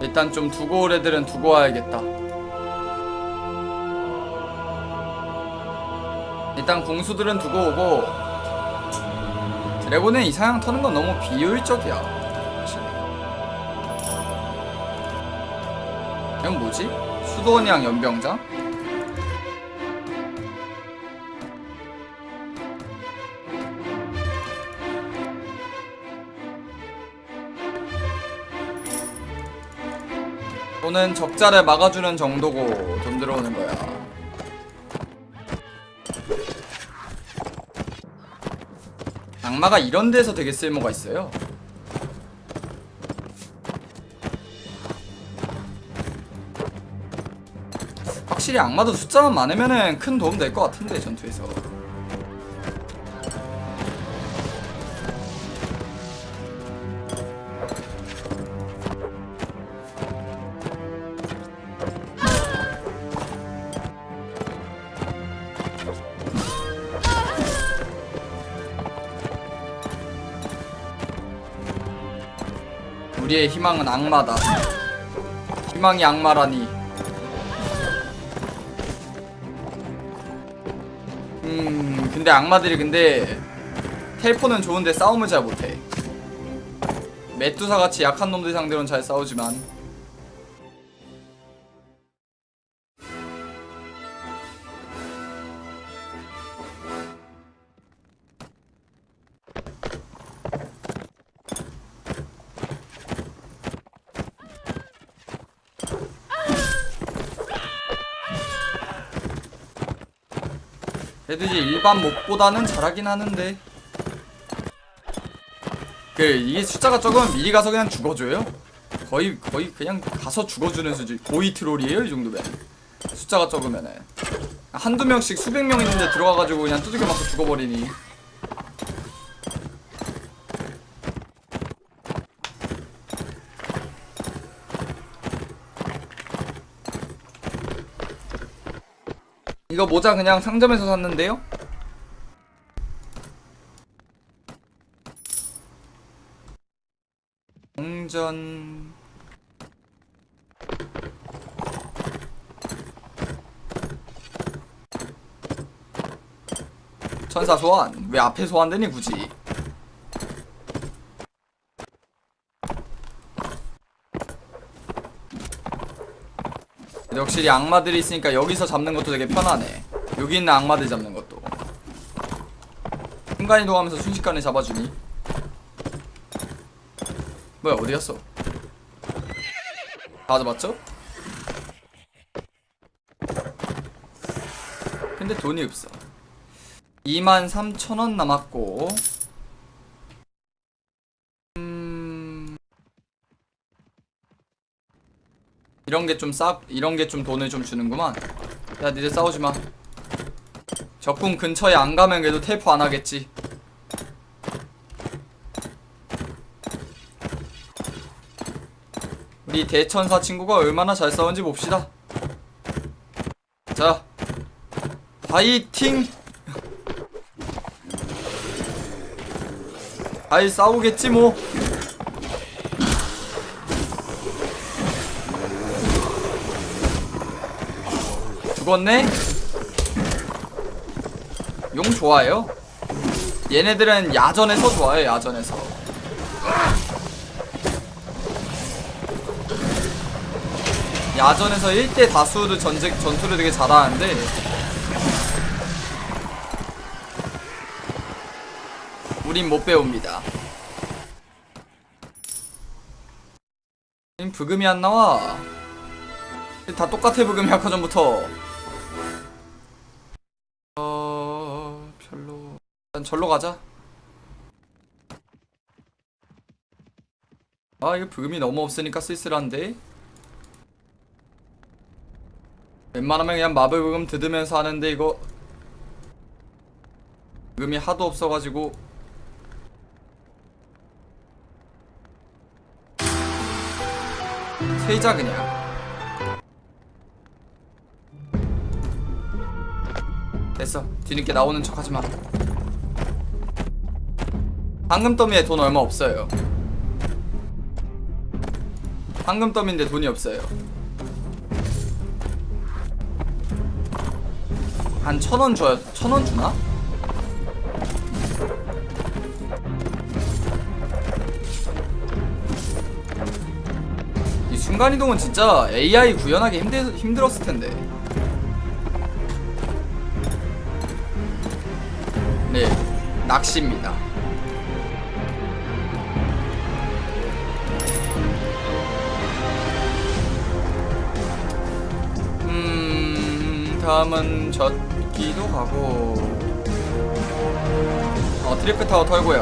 일단 좀 두고 올 애들은 두고 와야겠다. 일단 궁수들은 두고 오고 드래곤의 이상향 터는 건 너무 비효율적이야. 확실히. 이건 뭐지? 수도원이랑 연병장? 또는 적자를 막아주는 정도고 돈 들어오는 거야. 악마가 이런 데서 되게 쓸모가 있어요. 확실히 악마도 숫자만 많으면은 큰 도움 될 것 같은데 전투에서. 우리의 희망은 악마다. 희망이 악마라니. 음, 근데 악마들이 근데 텔포는 좋은데 싸움을 잘 못해. 메뚜사 같이 약한 놈들 상대로는 잘 싸우지만 애들이 일반 몹보다는 잘하긴 하는데. 그 이게 숫자가 적으면 미리 가서 그냥 죽어줘요? 거의 거의 그냥 가서 죽어주는 수준 고이 트롤이에요 이 정도면. 숫자가 적으면은. 한두 명씩 수백 명 있는데 들어가가지고 그냥 두들겨 맞고 죽어버리니 이거 모자 그냥 상점에서 샀는데요? 동전. 천사 소환. 왜 앞에 소환되니 굳이 확실히 악마들이 있으니까 여기서 잡는 것도 되게 편하네 여기 있는 악마들 잡는 것도 순간이동하면서 순식간에 잡아주니 뭐야 어디 갔어? 다 잡았죠? 근데 돈이 없어 23,000원 남았고 이런 게좀 싸, 이런 게 좀 돈을 좀 주는구만 야 니들 싸우지 마 적군 근처에 안 가면 그래도 테이프 안 하겠지 우리 대천사 친구가 얼마나 잘 싸운지 봅시다. 자, 파이팅! 잘 싸우겠지 뭐. 죽었네? 용 좋아요. 얘네들은 야전에서 좋아요, 야전에서. 야전에서 1대 다수도 전쟁, 전투를 되게 잘하는데 우린 못 배웁니다 브금이 안 나와 다 똑같아 브금이 아까 전부터 절로 가자. 아 이거 브금이 너무 없으니까 쓸쓸한데. 웬만하면 그냥 마블 부금 뜯으면서 하는데 이거 부금이 하도 없어가지고. 세자 그냥. 됐어. 뒤늦게 나오는 척 하지마 방금 더미에 돈 얼마 없어요. 황금 더미인데 돈이 없어요. 한 천 원 줘야 천원 주나? 이 순간이동은 진짜 AI 구현하기 힘들, 힘들었을 텐데. 네 낚시입니다 다음은 젖기도 가고 어 트리플 타워 털고요.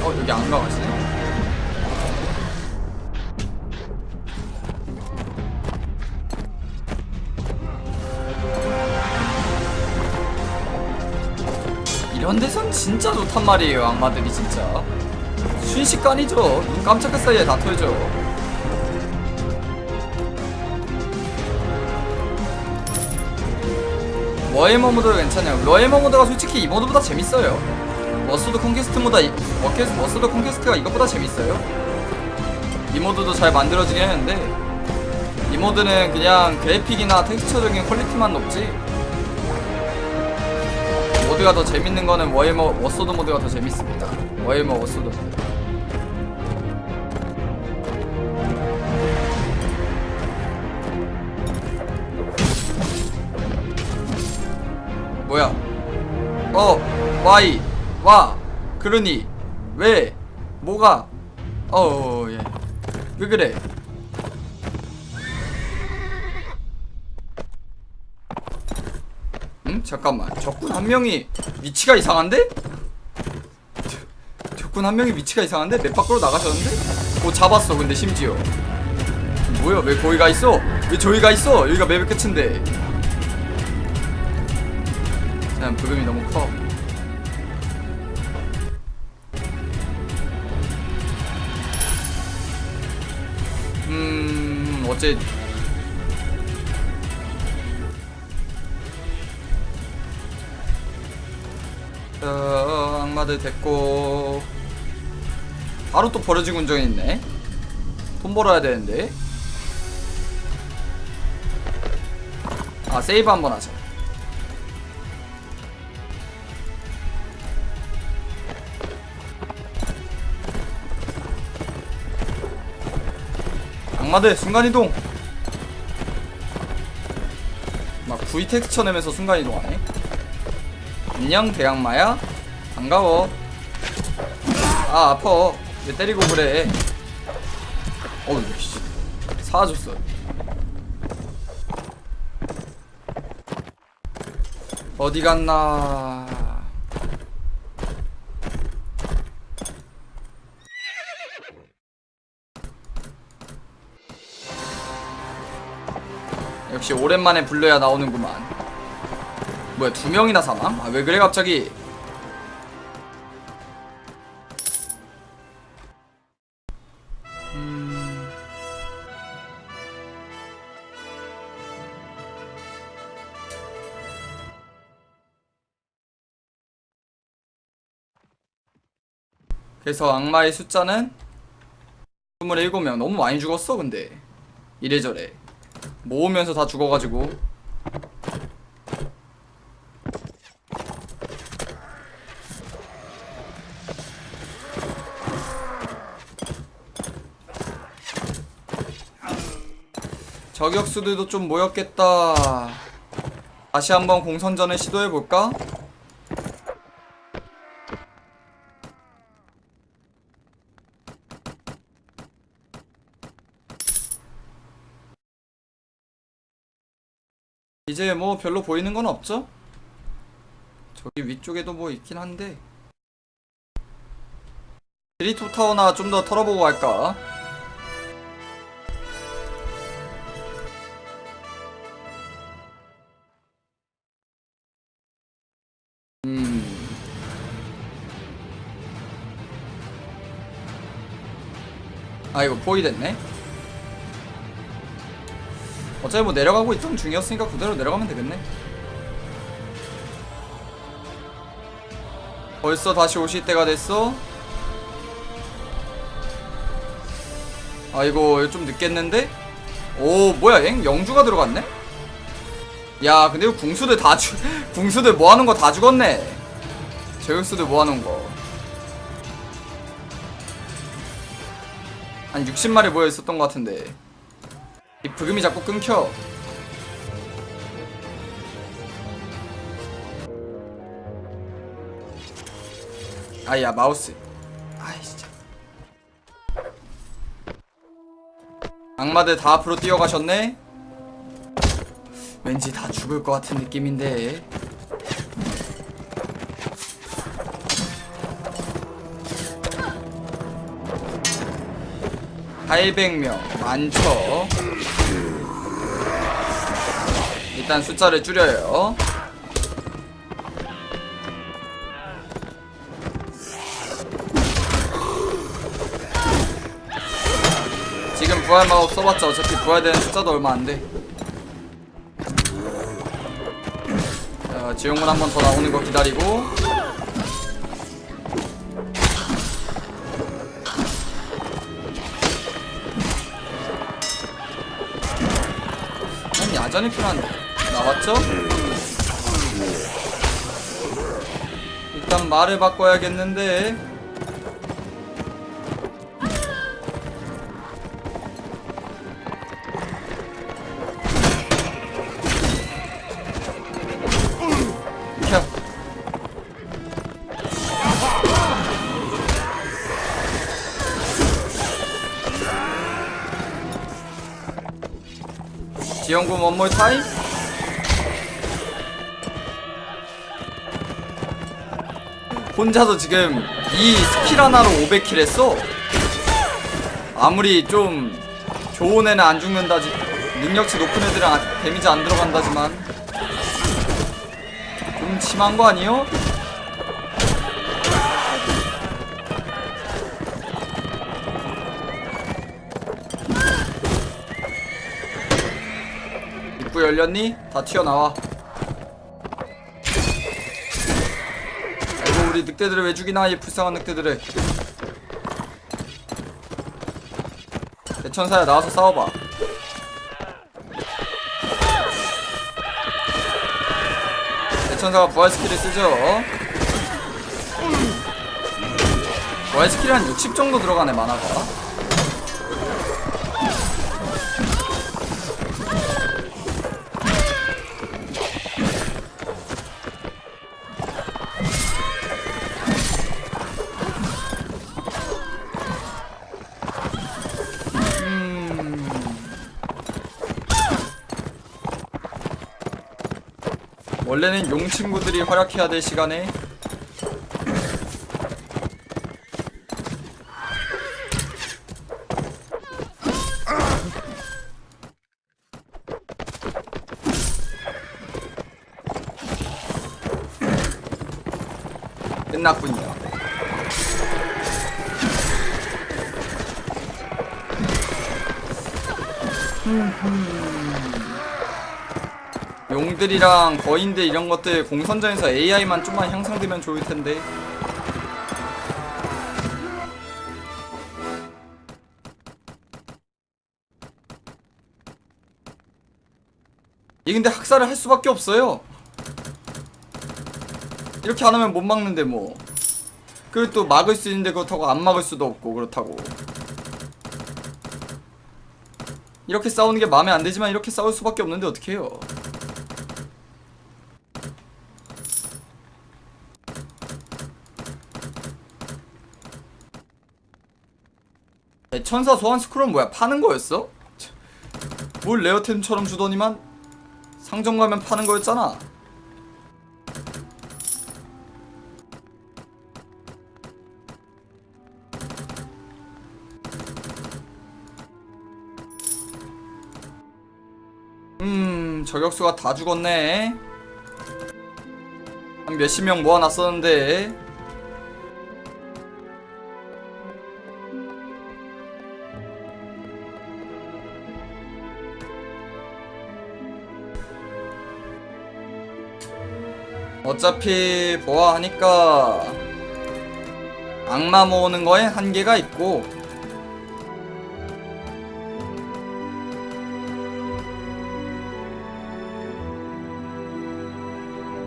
어 여기 안 가가시네. 이런 데선 진짜 좋단 말이에요 악마들이 진짜. 순식간이죠. 눈 깜짝할 사이에 다 털죠 워해머 모드가 괜찮아요. 워해머 모드가 솔직히 이 모드보다 재밌어요. 머스드 콘퀘스트보다 머스드 콘퀘스트가 이것보다 재밌어요. 이 모드도 잘 만들어지긴 했는데 이 모드는 그냥 그래픽이나 텍스처적인 퀄리티만 높지. 모드가 더 재밌는 거는 워해머 워소드 모드가 더 재밌습니다. 워해머 워소드 모드 뭐야? 어 와이 와 그러니 왜 뭐가? 어예왜 그래? 응? 잠깐만. 적군 한 명이 위치가 이상한데? 적- 적군 한 명이 위치가 이상한데? 맵 밖으로 나가셨는데? 어 잡았어 근데 심지어. 뭐야 왜 거기 가 있어? 왜 저기 가 있어? 여기가 맵의 끝인데 그냥 부름이 너무 커. 음, 어째 어, 악마들 됐고 바로 또 버려진 운정이 있네. 돈 벌어야 되는데. 아 세이브 한번 하자. 악마들 순간이동. 막 V 텍스처 내면서 순간이동하네. 안녕 대악마야. 반가워. 아 아파. 왜 때리고 그래? 어우 씨. 사라졌어. 어디 갔나 역시 오랜만에 불러야 나오는구만. 뭐야 두 명이나 사망? 아 왜 그래 갑자기? 음... 그래서 악마의 숫자는 27명 너무 많이 죽었어 근데 이래저래 모으면서 다 죽어가지고 저격수들도 좀 모였겠다 다시 한번 공선전을 시도해볼까? 이제 뭐 별로 보이는 건 없죠? 저기 위쪽에도 뭐 있긴 한데 드리토 타워나 좀 더 털어보고 갈까? 음. 아 이거 포위 됐네. 어차피 뭐 내려가고 있던 중이었으니까 그대로 내려가면 되겠네 벌써 다시 오실 때가 됐어 아 이거 좀 늦겠는데? 오 뭐야 엥? 영주가 들어갔네? 야 근데 이거 궁수들 다 죽.. 궁수들 뭐하는 거 다 죽었네 제우스들 뭐하는 거 한 60마리 모여있었던 것 같은데 이 브금이 자꾸 끊겨. 아야 마우스. 아이 진짜. 악마들 다 앞으로 뛰어가셨네? 왠지 다 죽을 것 같은 느낌인데. (800명) 많죠 일단 숫자를 줄여요. 지금 부활 마법 써봤자 어차피 부활되는 숫자도 얼마 안돼. 자 지용문 한 번 더 나오는 거 기다리고. 난 야전이 필요한데 나왔죠? 일단 말을 바꿔야겠는데 켜. 지원군 원몰 타임? 혼자서 지금 이 스킬 하나로 500킬 했어? 아무리 좀 좋은 애는 안 죽는다지 능력치 높은 애들은 안- 데미지 안 들어간다지만 좀 심한 거 아니요? 입구 열렸니? 다 튀어나와 늑대들을 왜 죽이나 이 불쌍한 늑대들을. 대천사야 나와서 싸워봐. 대천사가 부활 스킬을 쓰죠. 부활 스킬이 한 60 정도 들어가네 만화가 원래는 용 친구들이 활약해야 될 시간에 용들이랑 거인들 이런 것들 공선전에서 AI만 좀만 향상되면 좋을 텐데. 이 근데 학살을 할 수밖에 없어요. 이렇게 안 하면 못 막는데 뭐. 그리고 또 막을 수 있는데 그렇다고 안 막을 수도 없고 그렇다고. 이렇게 싸우는 게 마음에 안 들지만 이렇게 싸울 수밖에 없는데 어떻게 해요? 천사 소환 스크롤은 뭐야? 파는 거였어? 참, 뭘 레어템처럼 주더니만 상점 가면 파는 거였잖아. 음, 저격수가 다 죽었네. 한 몇십 명 모아놨었는데. 어차피 보아하니까 악마 모으는 거에 한계가 있고.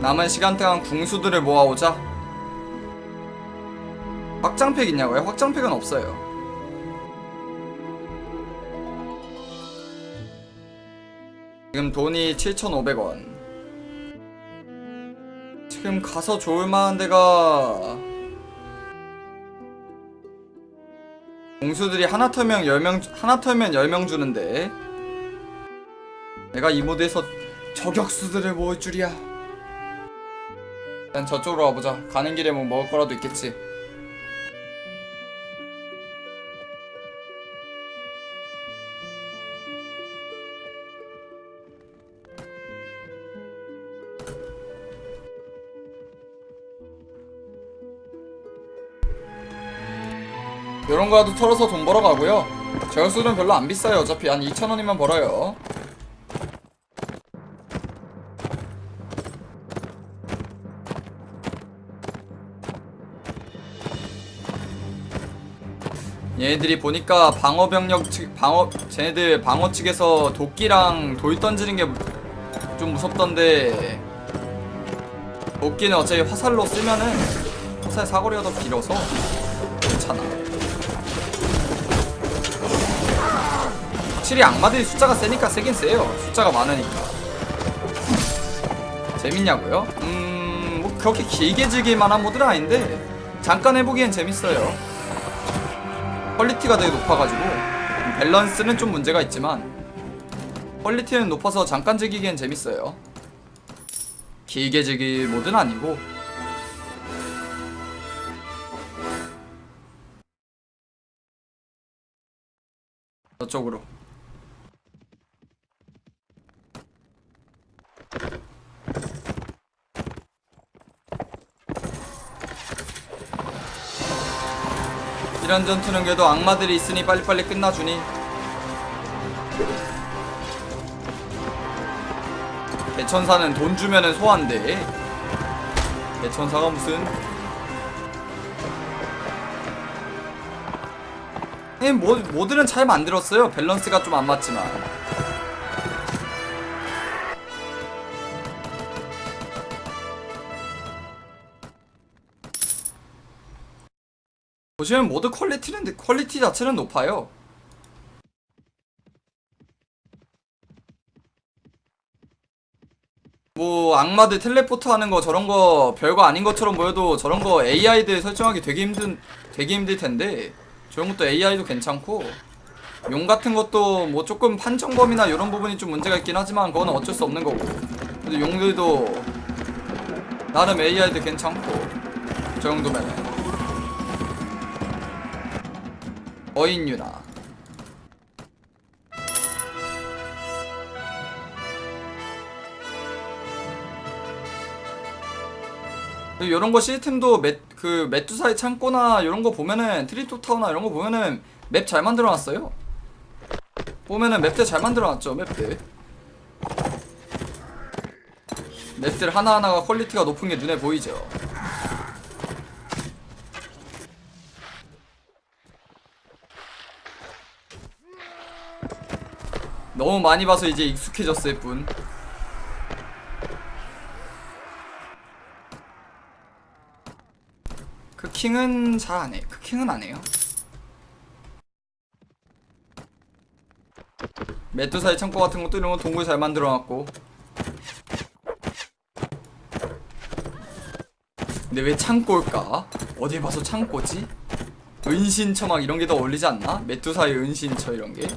남은 시간 동안 궁수들을 모아오자. 확장팩 있냐고요? 확장팩은 없어요. 지금 돈이 7,500원. 지금 가서 좋을 만한 데가 공수들이 하나 털면 10명 주- 하나 털면 10명 주는데. 내가 이 모드에서 저격수들을 모을 줄이야. 일단 저쪽으로 와보자. 가는 길에 뭐 먹을 거라도 있겠지 요런 거라도 털어서 돈 벌어 가고요. 저격수는 별로 안 비싸요. 어차피 한 2,000원이면 벌어요. 얘네들이 보니까 방어 병력 측 방어 쟤네들 방어 측에서 도끼랑 돌 던지는 게 좀 무섭던데. 도끼는 어차피 화살로 쓰면은 화살 사거리가 더 길어서 괜찮아. 확실히 악마들이 숫자가 세니까 세긴 세요. 숫자가 많으니까. 재밌냐고요? 음, 뭐 그렇게 길게 즐길 만한 모드는 아닌데 잠깐 해보기엔 재밌어요. 퀄리티가 되게 높아가지고 밸런스는 좀 문제가 있지만 퀄리티는 높아서 잠깐 즐기기엔 재밌어요. 길게 즐길 모드는 아니고 저쪽으로 이런 전투는 그래도 악마들이 있으니 빨리빨리 끝나주니. 대천사는 돈 주면은 소환돼. 대천사가 무슨? 예, 모, 모드는 잘 만들었어요. 밸런스가 좀 안 맞지만 보시면 모드 퀄리티는 퀄리티 자체는 높아요. 뭐 악마들 텔레포트 하는 거 저런 거 별거 아닌 것처럼 보여도 저런 거 AI들 설정하기 되게 힘든 되게 힘들 텐데 저런 것도 AI도 괜찮고 용 같은 것도 뭐 조금 판정범이나 이런 부분이 좀 문제가 있긴 하지만 그거는 어쩔 수 없는 거고. 근데 용들도 나름 AI도 괜찮고 저 정도면 어인유나 이런 거 시스템도 맷, 그 메뚜사의 창고나 이런 거 보면은 트리토 타워나 이런 거 보면은 맵 잘 만들어 놨어요. 보면은 맵들 잘 만들어 놨죠 맵들. 맵들 하나하나가 퀄리티가 높은 게 눈에 보이죠. 너무 많이 봐서 이제 익숙해졌을 뿐. 크킹은 잘 안 해. 크킹은 안 해요. 메뚜사의 창고 같은 것도 이런 거 동굴 잘 만들어 놨고. 근데 왜 창고일까? 어디 봐서 창고지? 은신처 막 이런 게 더 어울리지 않나? 메뚜사의 은신처 이런 게.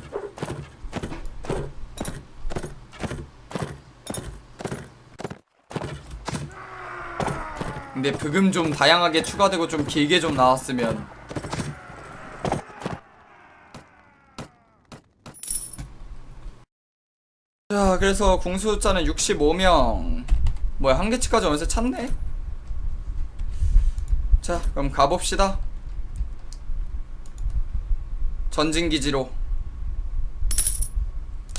근데 브금 좀 다양하게 추가되고 좀 길게 좀 나왔으면. 자 그래서 궁수 숫자는 65명. 뭐야 한계치까지 어느새 찼네? 자 그럼 가봅시다. 전진기지로.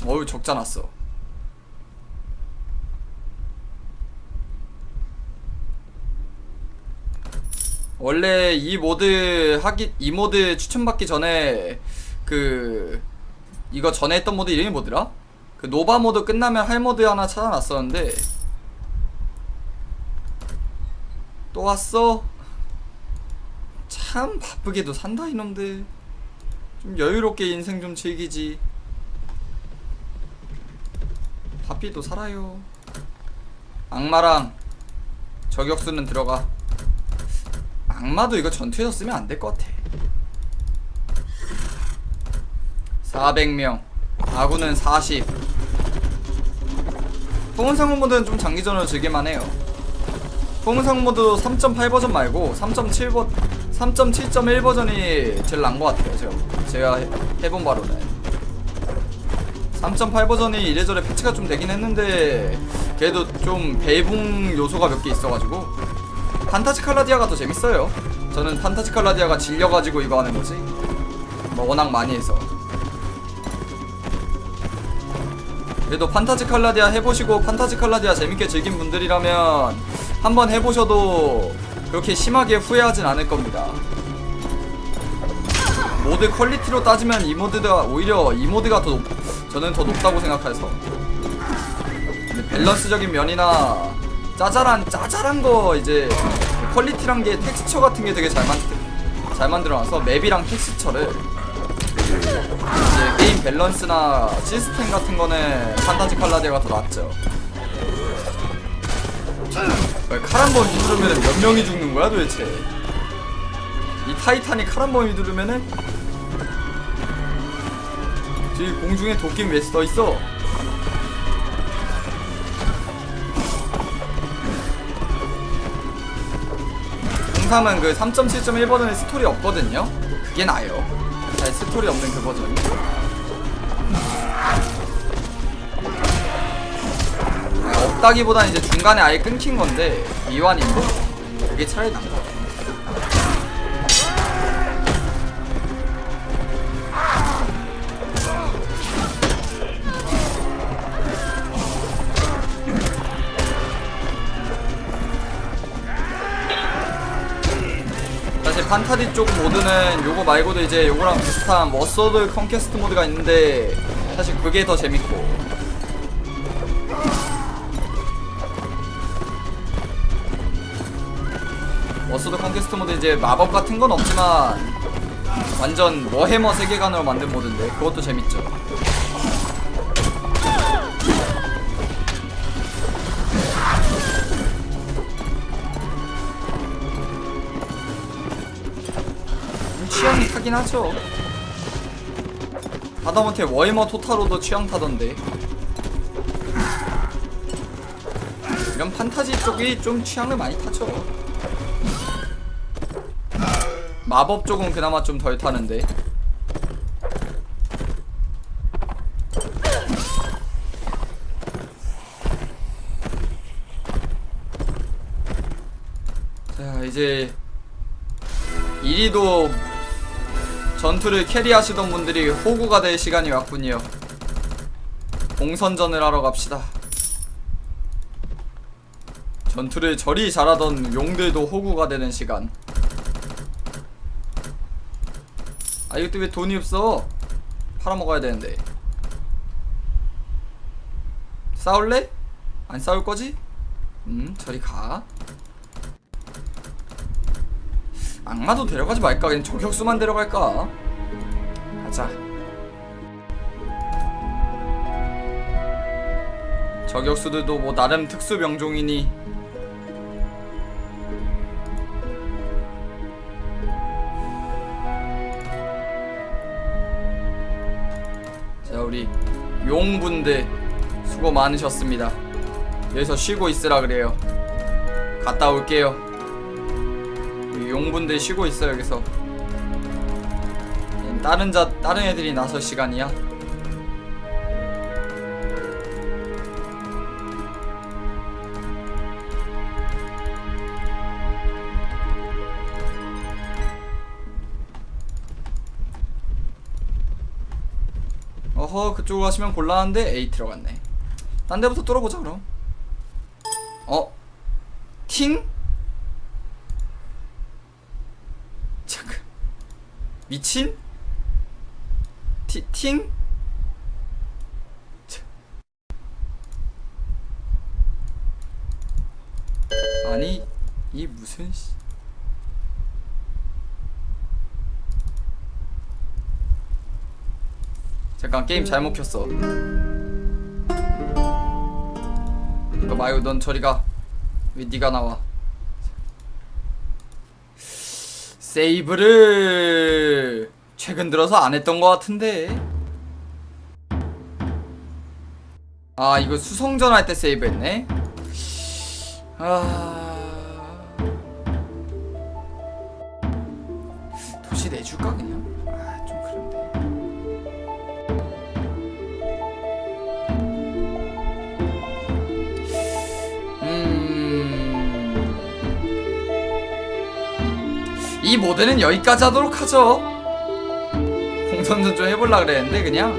어우 적자 났어 원래 이 모드 하기 이 모드 추천받기 전에 그 이거 전에 했던 모드 이름이 뭐더라? 그 노바 모드 끝나면 할 모드 하나 찾아놨었는데 또 왔어? 참 바쁘게도 산다 이놈들 좀 여유롭게 인생 좀 즐기지 바삐도 살아요 악마랑 저격수는 들어가 악마도 이거 전투에서 쓰면 안 될 것 같아. 400명. 아군은 40 포문상무 모드는 좀 장기전으로 즐길만 해요. 포문상무 모드 3.8 버전 말고 3.7 버 3.7.1 버전이 제일 나은 것 같아요 제가, 제가 해- 해본 바로는. 3.8 버전이 이래저래 패치가 좀 되긴 했는데 그래도 좀 배붕 요소가 몇 개 있어가지고 판타지 칼라디아가 더 재밌어요. 저는 판타지 칼라디아가 질려가지고 이거 하는 거지. 뭐 워낙 많이 해서. 그래도 판타지 칼라디아 해보시고 판타지 칼라디아 재밌게 즐긴 분들이라면 한번 해보셔도 그렇게 심하게 후회하진 않을 겁니다. 모드 퀄리티로 따지면 이 모드가 오히려 이 모드가 더 높, 저는 더 높다고 생각해서. 밸런스적인 면이나 짜잘한 짜잘한 거 이제 퀄리티란 게 텍스처 같은 게 되게 잘 만, 잘 만들어놔서 맵이랑 텍스처를 이제 게임 밸런스나 시스템 같은 거는 판타지 칼라디아가 더 낫죠. 왜칼한번 휘두르면 몇 명이 죽는 거야 도대체? 이 타이탄이 칼한번 휘두르면은 저기 공중에 도끼는 왜써 있어? 공삼은 그 3.7.1 버전에 스토리 없거든요. 그게 나아요. 잘 스토리 없는 그 버전이. 아, 없다기보단 이제 중간에 아예 끊긴 건데 미완인데 그게 차라리 나 판타지 쪽 모드는 요거 말고도 이제 요거랑 비슷한 워서드 컨퀘스트 모드가 있는데 사실 그게 더 재밌고. 워서드 컨퀘스트 모드 이제 마법 같은 건 없지만 완전 워해머 세계관으로 만든 모드인데 그것도 재밌죠 타긴 하죠. 하다못해 워이머 토타로도 취향 타던데. 이런 판타지 쪽이 좀 취향을 많이 타죠. 마법 쪽은 그나마 좀 덜 타는데. 자, 이제 이리도 전투를 캐리하시던 분들이 호구가 될 시간이 왔군요. 공선전을 하러 갑시다. 전투를 저리 잘하던 용들도 호구가 되는 시간. 아 이것도 왜 돈이 없어? 팔아먹어야 되는데. 싸울래? 안 싸울 거지? 음, 저리 가. 악마도 데려가지 말까? 그냥 저격수만 데려갈까? 가자. 저격수들도 뭐 나름 특수 명종이니 자 우리 용분들 수고 많으셨습니다. 여기서 쉬고 있으라 그래요. 갔다 올게요. 이 용분들 쉬고 있어 여기서 다른 자 다른 애들이 나설 시간이야 어허 그쪽으로 가시면 곤란한데 A 들어갔네 딴 데부터 뚫어보자 그럼 어? 팅? 잠깐 미친? 티, 팅? 참. 아니 이 무슨 씨 잠깐 게임 잘못 켰어 이거 말고 넌 저리 가왜 니가 나와 세이브를 최근 들어서 안 했던 것 같은데. 아 이거 수성전 할 때 세이브했네. 아 이 모델은 여기까지 하도록 하죠 공선전 좀 해볼라 그랬는데 그냥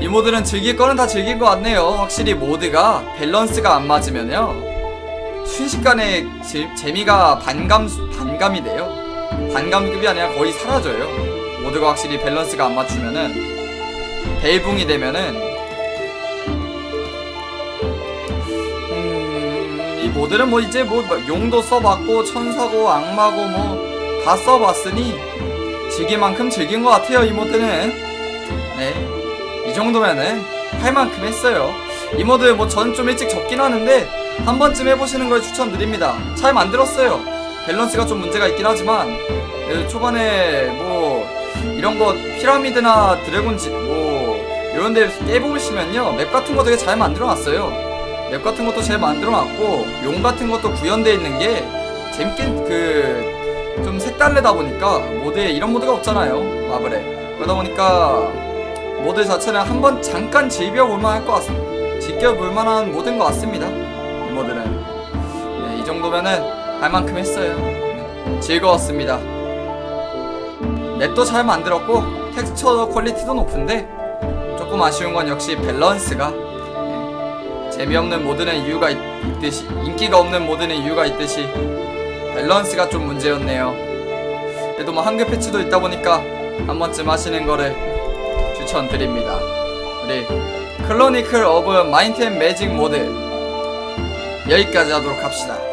이 모드는 즐길 거는 다 즐긴 것 같네요. 확실히 모드가 밸런스가 안 맞으면요. 순식간에 재, 재미가 반감, 반감이 돼요. 반감급이 아니라 거의 사라져요. 모드가 확실히 밸런스가 안 맞추면은, 벨붕이 되면은, 모드는 뭐 이제 뭐 용도 써봤고, 천사고, 악마고 뭐, 다 써봤으니, 즐길 만큼 즐긴 것 같아요, 이 모드는. 네. 이 정도면은 할 만큼 했어요. 이 모드 뭐전좀 일찍 접긴 하는데 한 번쯤 해보시는 걸 추천드립니다. 잘 만들었어요. 밸런스가 좀 문제가 있긴 하지만 예, 초반에 뭐 이런 거 피라미드나 드래곤 집뭐 이런 데 깨보시면요 맵 같은 거 되게 잘 만들어 놨어요. 맵 같은 것도 잘 만들어놨고 용 같은 것도 구현되어 있는 게 재밌긴 그 좀 색달래다 보니까 모드에 이런 모드가 없잖아요 마블에 그러다 보니까 모드 자체는 한번 잠깐 즐겨볼 만 할 것 같습니다. 즐겨볼 만 한 모드인 것 같습니다. 이 모드는 네, 이 정도면은 할 만큼 했어요. 네, 즐거웠습니다. 맵도 잘 만들었고 텍스처 퀄리티도 높은데 조금 아쉬운 건 역시 밸런스가 네, 재미없는 모드는 이유가 있, 있듯이 인기가 없는 모드는 이유가 있듯이 밸런스가 좀 문제였네요. 그래도 뭐 한글 패치도 있다 보니까 한 번쯤 하시는 거를 추천드립니다. 우리 클로니클 오브 마인텐 매직 모드 여기까지 하도록 합시다.